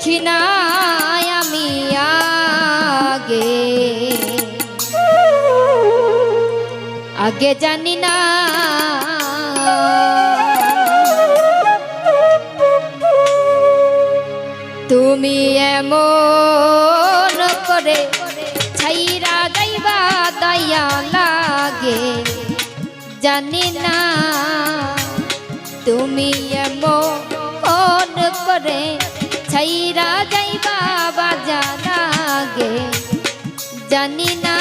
দেখি না আমি আগে। আগে জানি না। তুমি এমন করে ছাইরা যাইবা দয়া লাগে। জানি না তুমি এমন করে ছাইরা যাইবা বাজা লাগে জানি না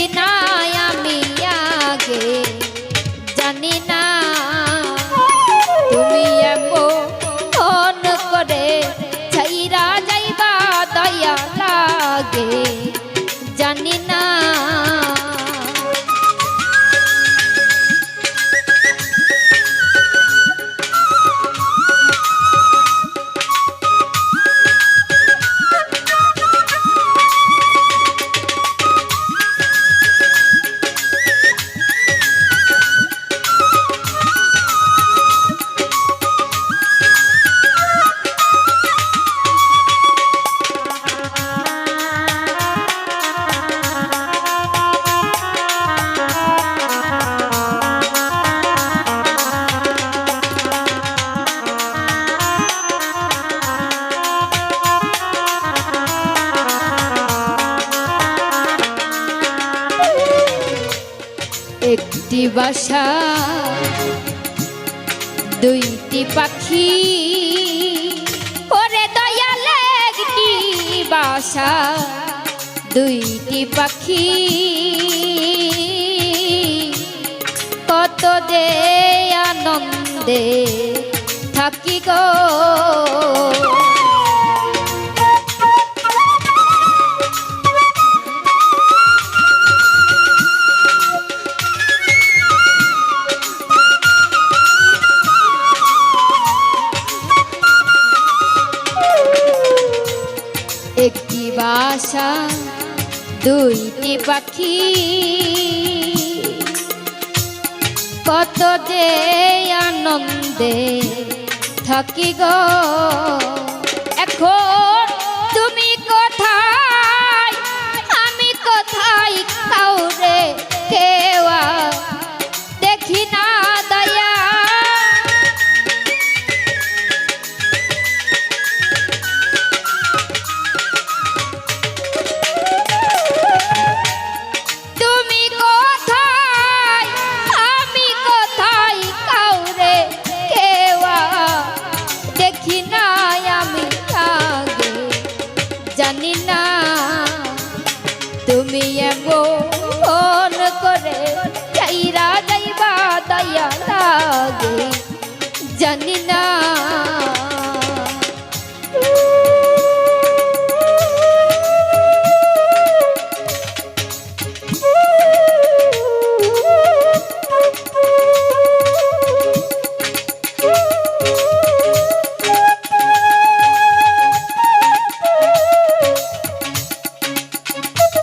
দেখি না আমি আগে জানি বাসা দুইটি পাখি ওরে দয়ালে একটি বাসা। দুইটি পাখি কত দে আনন্দে থাকি গো। বাসা দুইটি পাখি। কত যে আনন্দে থাকি গো। এখন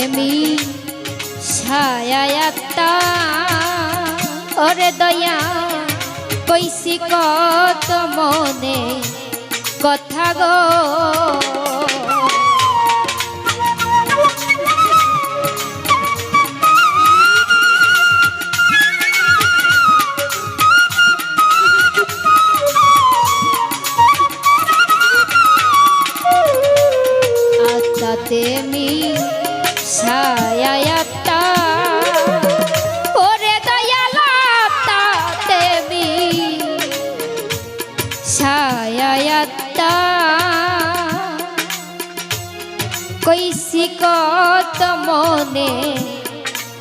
আত্মা তেমি ছায়া আত্মা ও ওরে দয়া কইসি কত মনে কথা গো। আত্মাতে মি ছায়াত্তা ওরে দয়ালাত্তাতে মি ছায়াত্তা কইসি মনে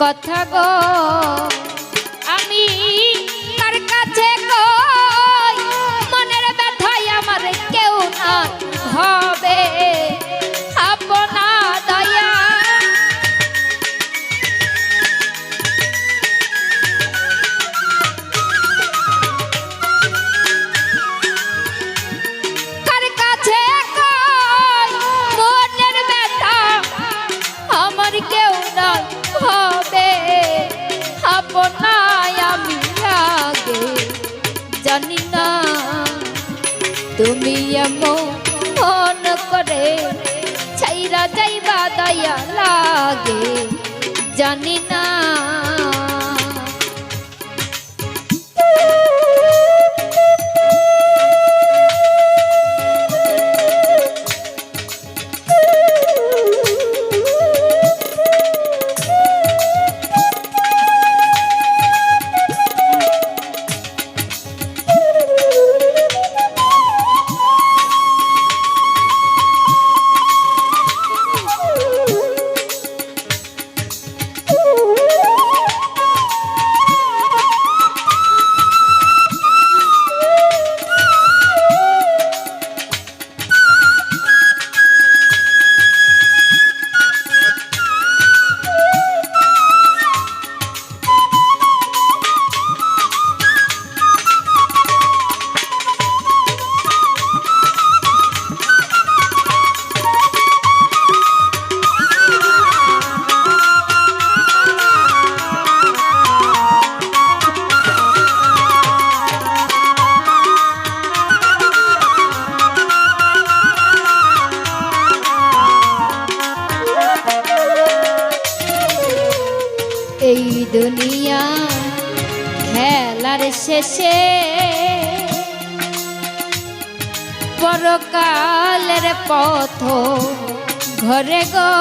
কথা গো। এমন মন করে। ছাইরা যাইবা দয়া লাগে। জানি না পথ ঘরে গো।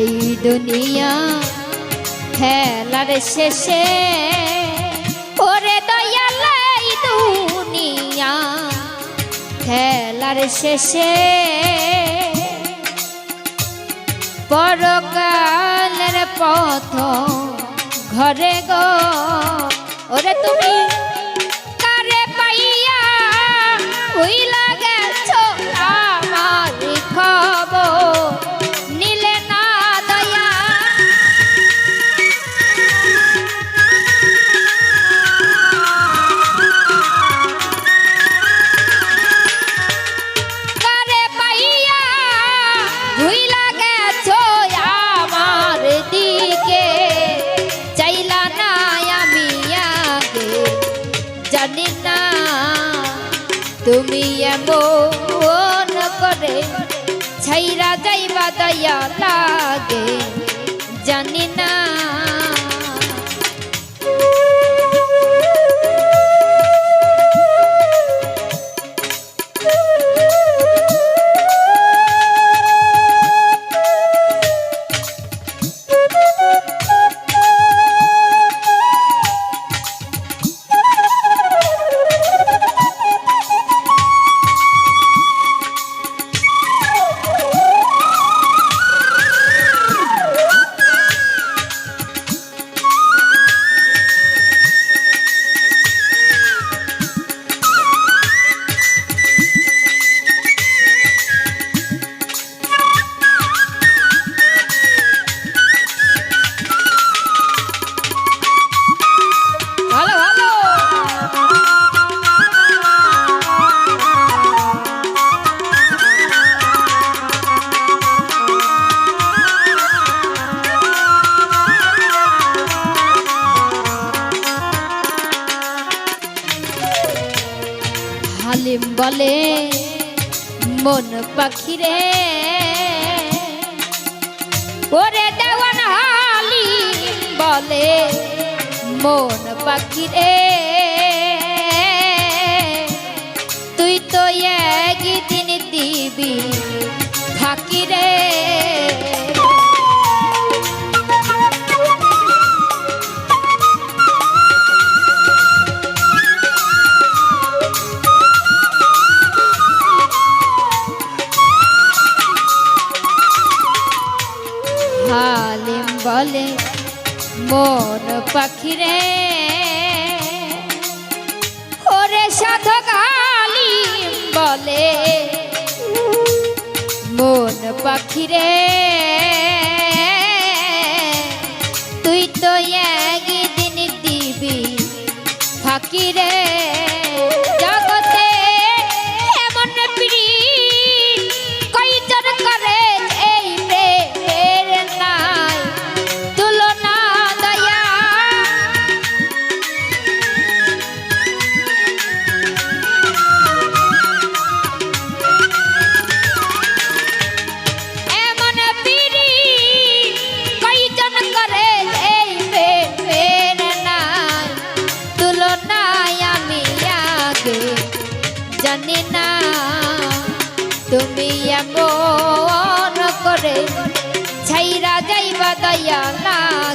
এই দুনিয়া খেলার শেষে খেলার শেষে পরকালের পথ ঘরে গো। ওরে তুমি যাইবা দয়া লাগে। জানি না পাখিরে। ওরে দেওয়ান হালি বলে মন পাখিরে তুই তো একদিন দিবি থাকি বলে মন পাখিরে ওরে সাধক হালিম বলে মন পাখিরে তুই তো একদিন দিবি ফাকিরে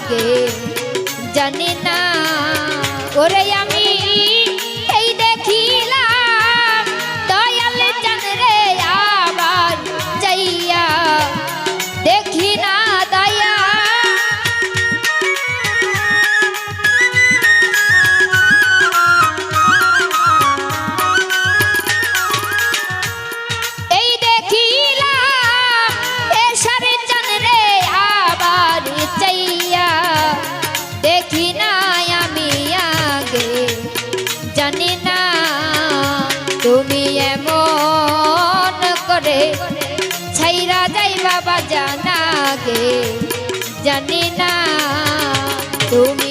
লাগে। জানি না। ওরে আমি জানি না তুমি এমন করে ছাইরা যাই বাবা জানা গে। জানি না তুমি